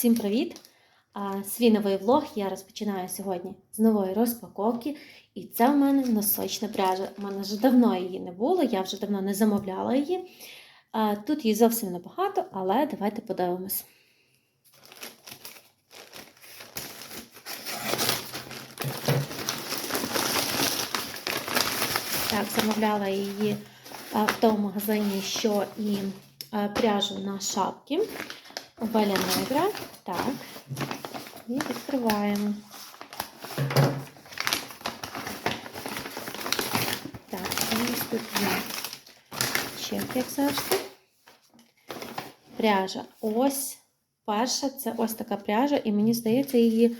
Всім привіт! Свій новий влог я розпочинаю сьогодні з нової розпаковки. І це в мене носочна пряжа. У мене вже давно її не було, я вже давно не замовляла її. Тут її зовсім небагато, але давайте подивимось. Так, замовляла її в тому магазині, що і пряжу на шапки. Валя Негра. Так. І відкриваємо. Так, і ось тут є чек. Пряжа. Ось перша, це ось така пряжа, і мені здається, її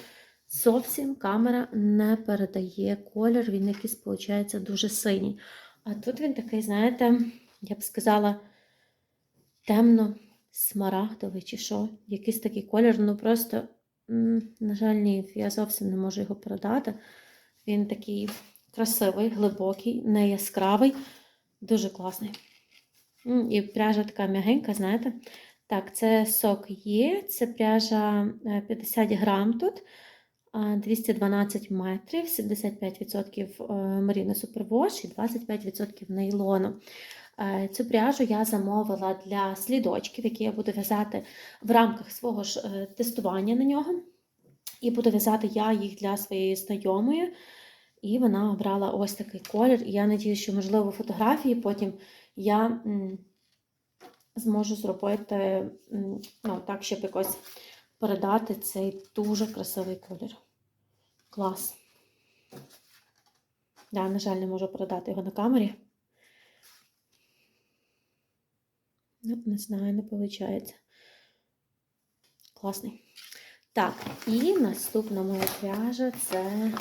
зовсім камера не передає колір. Він якийсь, виходить, дуже синій. А тут він такий, знаєте, я б сказала, темно смарагдовий чи що, якийсь такий колір, ну просто, на жаль, ні, я зовсім не можу його передати. Він такий красивий, глибокий, не яскравий, дуже класний. І пряжа така м'ягенька, знаєте. Так, це сок є, це пряжа 50 грам тут, 212 метрів, 75% Маріна Супервош і 25% нейлону. Цю пряжу я замовила для слідочків, які я буду в'язати в рамках свого ж е, тестування на нього. І буду в'язати я їх для своєї знайомої. І вона обрала ось такий колір. І я надію, що, можливо, фотографії потім я зможу зробити ну, так, щоб якось передати цей дуже красивий колір. Клас. Да, на жаль, не можу передати його на камері. Ну, не знаю, не виходить. Класний. Так, і наступна моя пряжа це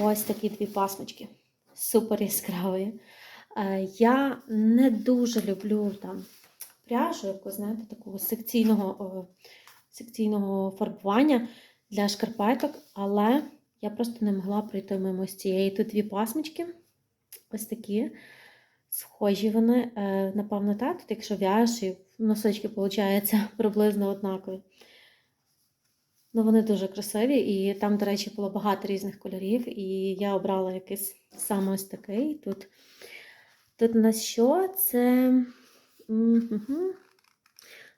ось такі дві пасмочки. Супер яскраві. Е, я не дуже люблю там пряжу, яку, знаєте, такого секційного секційного фарбування для шкарпеток, але я просто не могла пройти мимо з цієї. Тут дві пасмочки, ось такі. Схожі вони, е, напевно, так, тут якщо в'яж і носочки, виходить, приблизно однакові. Ну, Вони дуже красиві, і там, до речі, було багато різних кольорів, і я обрала якийсь саме ось такий. Тут тут у нас що? Це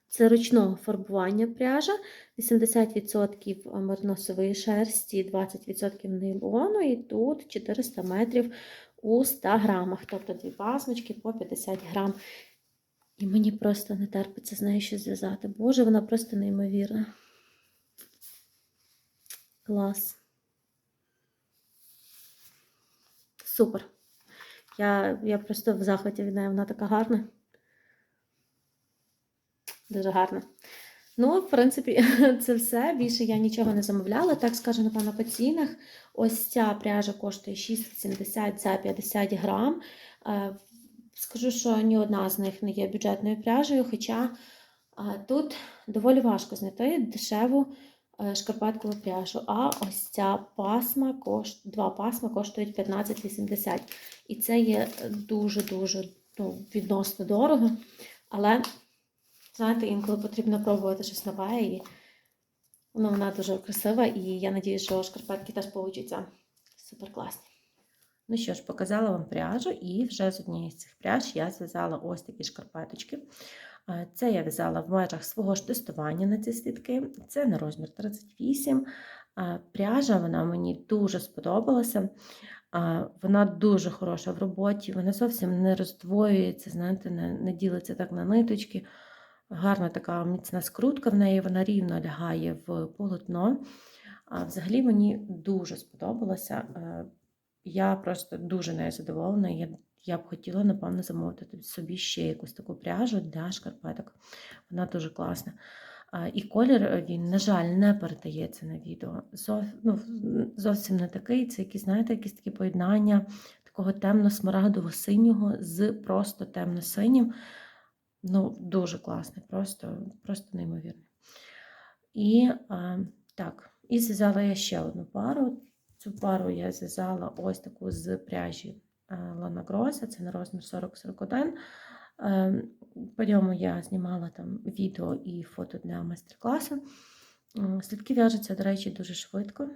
це ручного фарбування пряжа, 80% мерносової шерсті, 20% нейлону, і тут 400 метрів у 100 грамах, тобто дві пасмочки по 50 грам. І мені просто не терпиться з нею щось зв'язати. Боже, вона просто неймовірна. Клас. Супер. Я я просто в захваті від неї, вона така гарна. Дуже гарна. Ну, в принципі, це все. Більше я нічого не замовляла. Так скажу, напевно, по цінах. Ось ця пряжа коштує 6,70 за 50 грам. Е, скажу, що ні одна з них не є бюджетною пряжею, хоча тут доволі важко знайти дешеву е, шкарпеткову пряжу. А ось ця пасма, два пасма коштують 15,80. І це є дуже-дуже ну, відносно дорого. Але Знаєте, інколи потрібно пробувати щось нове, і ну, вона дуже красива, і я надію, що шкарпетки теж получаться супер класні. Ну що ж, показала вам пряжу, і вже з однієї з цих пряж я зв'язала ось такі шкарпеточки. Це я в'язала в межах свого ж тестування на ці слідки. Це на розмір 38. Пряжа вона мені дуже сподобалася. Вона дуже хороша в роботі, вона зовсім не роздвоюється, знаєте, не ділиться так на ниточки. Гарна така міцна скрутка в неї, вона рівно лягає в полотно. А Взагалі мені дуже сподобалося. Е, я просто дуже нею задоволена. Я я б хотіла, напевно, замовити собі ще якусь таку пряжу для шкарпеток. Вона дуже класна. І колір е, він, на жаль, не передається на відео. Зов, ну, Зовсім не такий. Це якісь, знаєте, якісь такі поєднання такого темно-смарагдово-синього з просто темно-синім. Ну, дуже класний, просто просто неймовірний. І а, так, і зв'язала я ще одну пару. Цю пару я зв'язала ось таку з пряжі Лана Гроса, це на розмір 40-41. Е, По ньому я знімала там відео і фото для майстер-класу. Слідки в'яжуться, до речі, дуже швидко.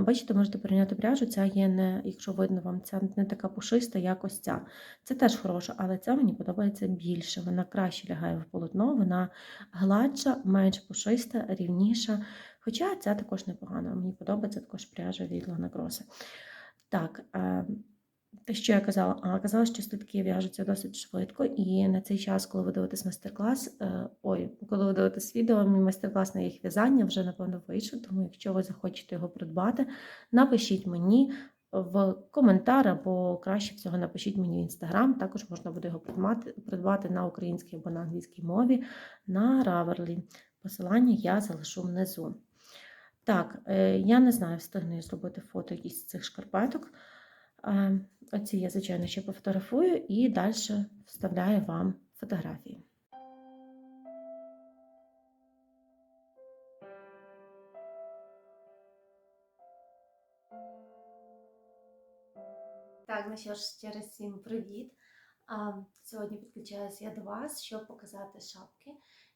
Бачите, можете порівняти пряжу. Ця є не, якщо видно вам, ця не така пушиста, як ось ця. Це теж хороша, але ця мені подобається більше. Вона краще лягає в полотно, вона гладша, менш пушиста, рівніша. Хоча ця також непогана. Мені подобається також пряжа від Лана Гроса. Так, е, те, що я казала, а казала, що слідки в'яжуться досить швидко, і на цей час, коли ви дивитесь майстер-клас, е, ой, коли ви дивитесь відео, мій майстер-клас на їх в'язання вже напевно вийшов. Тому, якщо ви захочете його придбати, напишіть мені в коментар, або краще всього напишіть мені в інстаграм. Також можна буде його придбати, на українській або на англійській мові на Раверлі. Посилання я залишу внизу. Так, е, я не знаю, встигну я зробити фото якісь з цих шкарпеток. Оці я, звичайно, ще пофотографую і далі вставляю вам фотографії. Так, ну що ж, ще раз всім привіт. Сьогодні підключаюся я до вас, щоб показати шапки.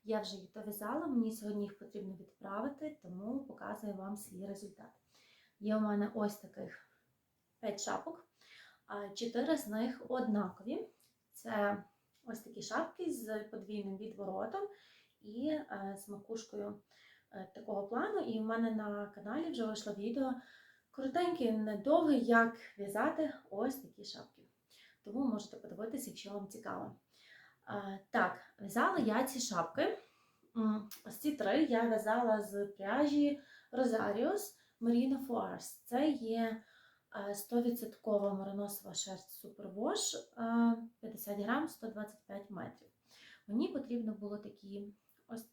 Я вже їх дов'язала, мені сьогодні їх потрібно відправити, тому показую вам свій результат. Є у мене ось таких 5 шапок. А Чотири з них однакові. Це ось такі шапки з подвійним відворотом і е, з макушкою е, такого плану. І в мене на каналі вже вийшло відео коротеньке, недовге, як в'язати ось такі шапки. Тому можете подивитися, якщо вам цікаво. Е, Так, в'язала я ці шапки. Ось ці три я в'язала з пряжі Rosarius Merino Force. Це є 100% мериносова шерсть е, 50 грам, 125 метрів. Мені потрібно було такі ось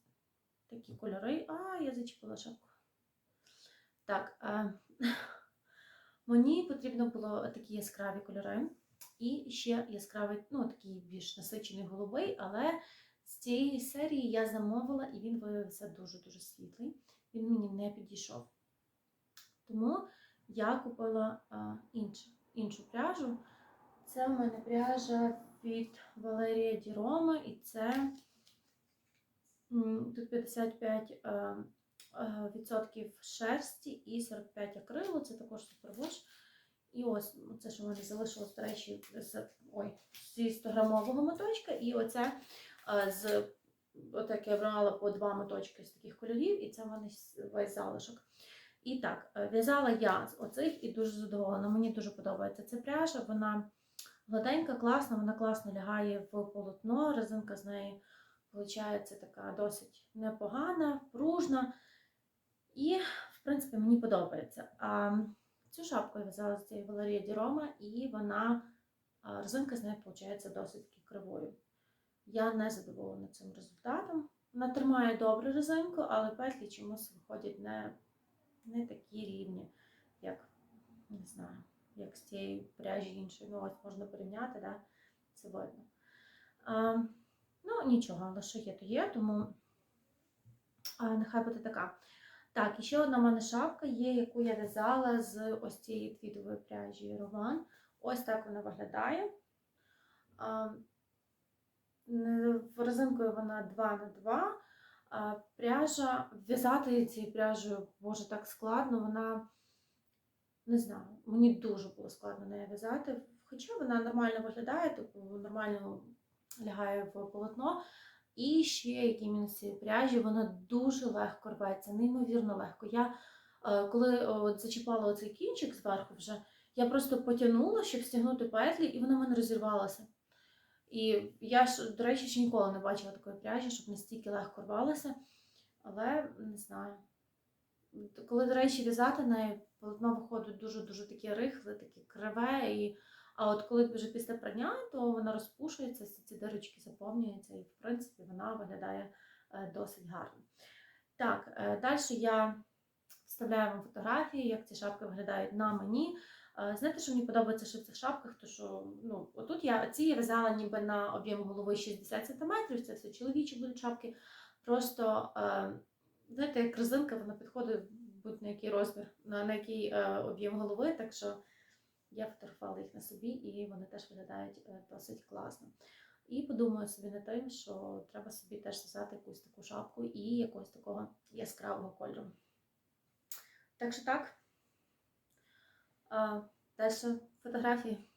такі кольори. А, я зачепила шапку. Так, е, мені потрібно було такі яскраві кольори. І ще яскравий, ну такий більш насичений голубий, але з цієї серії я замовила і він виявився дуже-дуже світлий. Він мені не підійшов. Тому я купила іншу, іншу пряжу. Це в мене пряжа від Валерія Дірома, і це тут 55 а, а, відсотків шерсті і 45 акрилу. Це також супервош. І ось це, що в мене залишилось, до речі, з, ой, зі 100-грамового моточка, і оце а, з отак я брала по два моточки з таких кольорів, і це в мене весь залишок. І так, е, в'язала я з оцих і дуже задоволена. Мені дуже подобається ця пряжа. Вона гладенька, класна, вона класно лягає в полотно. Резинка з неї виходить така досить непогана, пружна. І, в принципі, мені подобається. А цю шапку я в'язала з цієї Валерія Дірома, і вона резинка з неї виходить досить таки кривою. Я не задоволена цим результатом. Вона тримає добре резинку, але петлі чомусь виходять не не такі рівні, як не знаю, як з цієї пряжі іншої. Ну, ось можна порівняти, да? це видно. А, ну, нічого, але що є, то є, тому а, нехай буде така. Так, і ще одна в мене шапка є, яку я в'язала з ось цієї твідової пряжі Рован. Ось так вона виглядає. А, резинкою вона 2 на 2 а пряжа, в'язати цією пряжею, боже, так складно, вона, не знаю, мені дуже було складно нею в'язати. Хоча вона нормально виглядає, тобто нормально лягає в полотно. І ще які мінус пряжі, вона дуже легко рветься, неймовірно легко. Я коли от, зачіпала оцей кінчик зверху вже, я просто потягнула, щоб стягнути петлі, і вона в мене розірвалася. І я ж, до речі, ще ніколи не бачила такої пряжі, щоб настільки легко рвалася. Але не знаю. Коли, до речі, в'язати нею, полотно виходить дуже-дуже таке рихле, таке криве. І... А от коли вже після прання, то вона розпушується, всі ці дирочки заповнюються, і, в принципі, вона виглядає е, досить гарно. Так, е, далі я вставляю вам фотографії, як ці шапки виглядають на мені. Знаєте, що мені подобається що в цих шапках, то що ну, отут я ці я в'язала ніби на об'єм голови 60 см, це все чоловічі будуть шапки. Просто, знаєте, як резинка, вона підходить будь-на який розмір, на, на який об'єм голови. Так що Я фотографувала їх на собі, і вони теж виглядають е, досить класно. І подумаю собі над тим, що треба собі теж зв'язати якусь таку шапку і якогось такого яскравого кольору. Так що так. А, далі фотографії.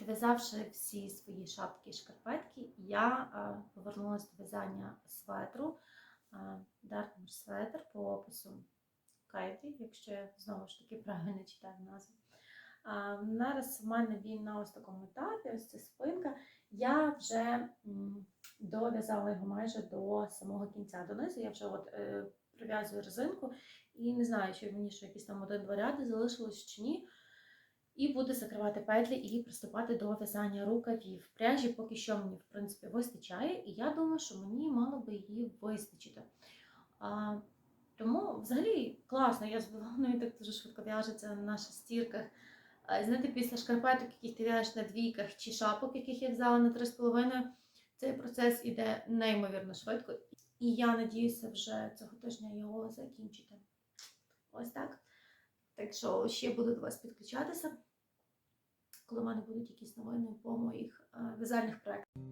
І всі свої шапки і шкарпетки, я е, повернулася до в'язання светру. Е, светр по опису Кайві, якщо я знову ж таки правильно читаю назву. А, Зараз в мене він на ось такому етапі, ось ця спинка. Я вже дов'язала його майже до самого кінця. Донизу я вже от, е, прив'язую резинку і не знаю, чи мені ще якісь там один-два ряди залишилось чи ні. І буду закривати петлі і приступати до в'язання рукавів. Пряжі поки що мені, в принципі, вистачає, і я думаю, що мені мало би її вистачити. А, тому взагалі класно, я задоволена, так дуже швидко в'яжеться на шестірках. А, знаєте, після шкарпеток, яких ти в'яжеш на двійках, чи шапок, яких я взяла на 3,5, цей процес іде неймовірно швидко. І я надіюся вже цього тижня його закінчити. Ось так. Так що ще буду до вас підключатися, коли в мене будуть якісь новини по моїх е, в'язальних проєктах.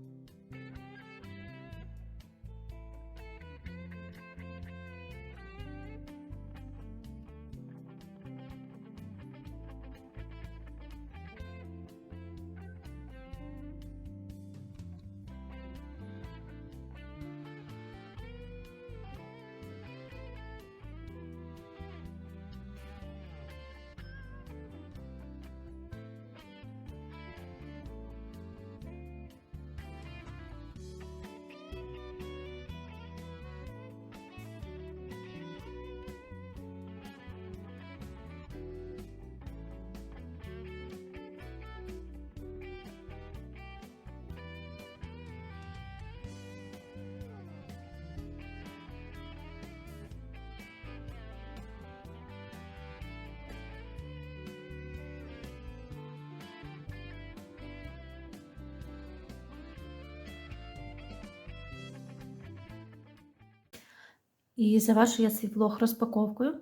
І завершу я свій влог розпаковкою.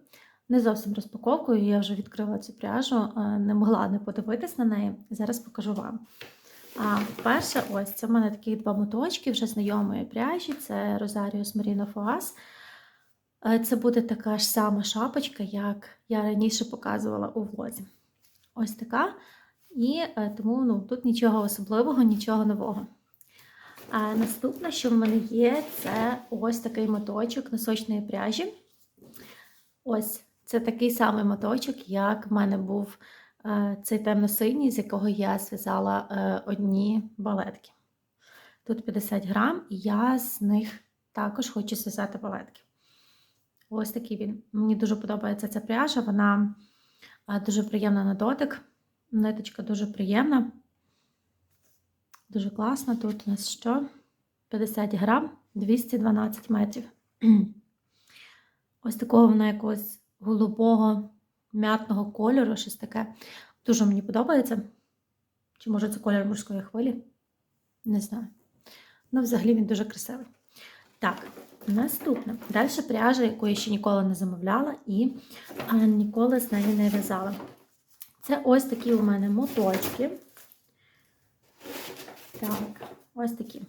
Не зовсім розпаковкою, я вже відкрила цю пряжу, не могла не подивитись на неї. Зараз покажу вам. А перше, ось це в мене такі два моточки вже знайомої пряжі. Це Rosarius Merino. Е, Це буде така ж сама шапочка, як я раніше показувала у влозі. Ось така. І е, тому ну, тут нічого особливого, нічого нового. Наступне, що в мене є, це ось такий моточок носочної пряжі. Ось це такий самий моточок, як в мене був е, цей темно-синій, з якого я зв'язала е, одні балетки. Тут 50 грам, і я з них також хочу зв'язати балетки. Ось такий він. Мені дуже подобається ця пряжа, вона е, дуже приємна на дотик. Ниточка дуже приємна. Дуже класно. Тут у нас що? 50 грам, 212 метрів. Ось такого вона якогось голубого м'ятного кольору, щось таке. Дуже мені подобається. Чи може це колір морської хвилі? Не знаю. Ну, взагалі він дуже красивий. Так, наступне. Далі пряжа, яку я ще ніколи не замовляла і ніколи з нею не в'язала. Це ось такі у мене моточки. Так, ось такі.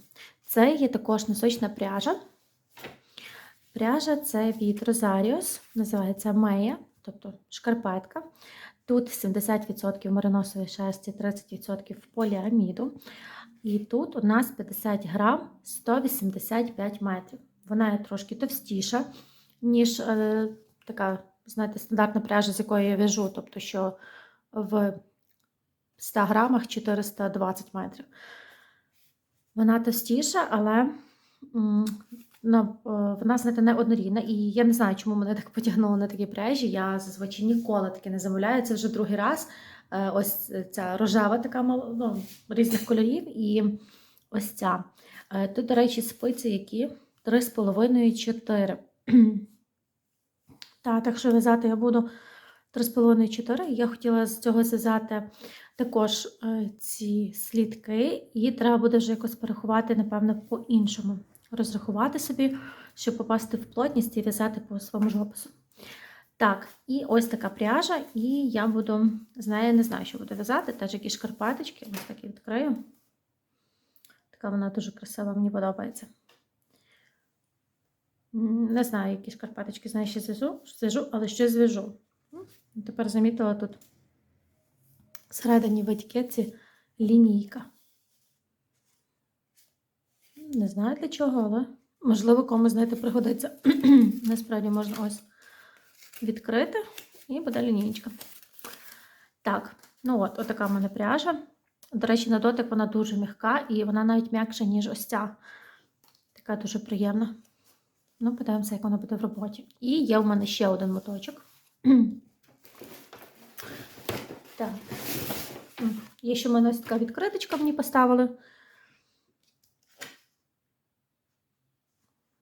Це є також носочна пряжа. Пряжа це від Rosarius, називається Мея, тобто шкарпетка. Тут 70% мериносової шерсті, 30% поліаміду. І тут у нас 50 грам 185 метрів. Вона є трошки товстіша, ніж е, така, знаєте, стандартна пряжа, з якої я в'яжу, тобто, що в 100 грамах 420 метрів. Вона товстіша, але е, вона, знаєте, не однорідна. І я не знаю, чому мене так потягнуло на такі пряжі. Я зазвичай ніколи таки не замовляю. Це вже другий раз. Е, Ось ця рожева така ну, різних кольорів, і ось ця. Е, Тут, до речі, спиці які 3,5-4. Так, так що в'язати я буду 3,5-4. Я хотіла з цього зв'язати також е, ці слідки, і треба буде вже якось порахувати, напевно, по-іншому. Розрахувати собі, щоб попасти в плотність і в'язати по своєму жопису. Так, і ось така пряжа, і я буду, знаю, не знаю, що буду в'язати, теж якісь шкарпеточки, ось так і відкрию. Така вона дуже красива, мені подобається. Не знаю, які шкарпеточки, знаю, що зв'яжу, але що зв'яжу. М, Тепер замітила тут всередині в етикетці лінійка. Не знаю для чого, але можливо комусь, знаєте, пригодиться. Насправді можна ось відкрити і буде лінійка. Так, ну от, отака в мене пряжа. До речі, на дотик вона дуже м'яка і вона навіть м'якша, ніж ось ця. Така дуже приємна. Ну, подивимося, як вона буде в роботі. І є в мене ще один моточок. Так. Є ще в мене ось така відкриточка мені поставили.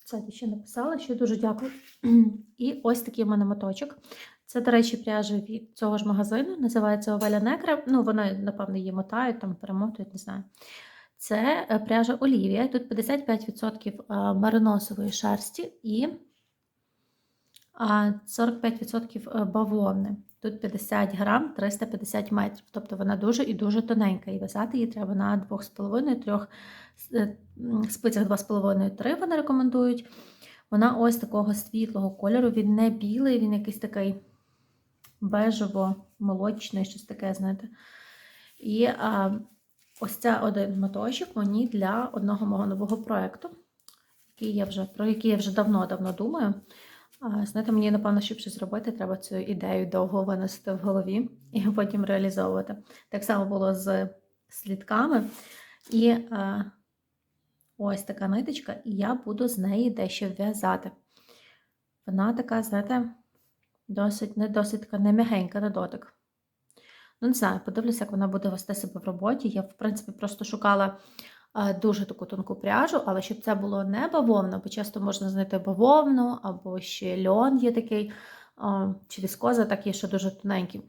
Це я ще написала, що дуже дякую. І ось такий в мене моточок. Це, до речі, пряжа від цього ж магазину, називається Овеля Некра. Ну, вони, напевно, її мотають, там перемотують, не знаю. Це е, пряжа Олівія. Тут 55% е, мариносової шерсті і 45% е, бавовни. Тут 50 грам 350 метрів. Тобто вона дуже і дуже тоненька. І в'язати її треба на 2,5-3 е, спицях 2,5-3 вони рекомендують. Вона ось такого світлого кольору. Він не білий, він якийсь такий бежево-молочний, щось таке, знаєте. І а, ось це один моточок мені для одного мого нового проєкту, який я вже, про який я вже давно-давно думаю. Знаєте, мені, напевно, щоб щось зробити, треба цю ідею довго винести в голові і потім реалізовувати. Так само було з слідками. І а, ось така ниточка, і я буду з неї дещо в'язати. Вона така, знаєте, досить, не досить така немягенька на дотик. Ну, не знаю, подивлюся, як вона буде вести себе в роботі. Я, в принципі, просто шукала е, дуже таку тонку пряжу, але щоб це було не бавовна, бо часто можна знайти бавовну, або ще льон є такий, чи віскоза, так є, що дуже тоненькі.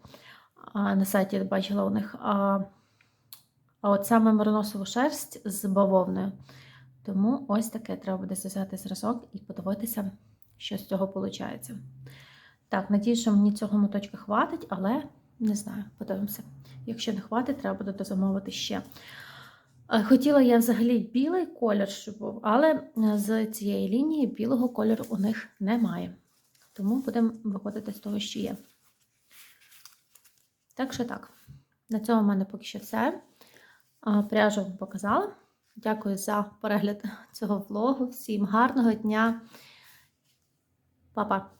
На сайті я бачила у них. А, от саме мериносову шерсть з бавовною. Тому ось таке треба буде зв'язати зразок і подивитися, що з цього виходить. Так, надію, що мені цього моточка хватить, але не знаю, подивимося. Якщо не хватить, треба буде дозамовити ще. Е, Хотіла я взагалі білий колір, щоб був, але е, з цієї лінії білого кольору у них немає. Тому будемо виходити з того, що є. Так що так, на цьому в мене поки що все. Пряжу вам показала. Дякую за перегляд цього влогу. Всім гарного дня. Па-па!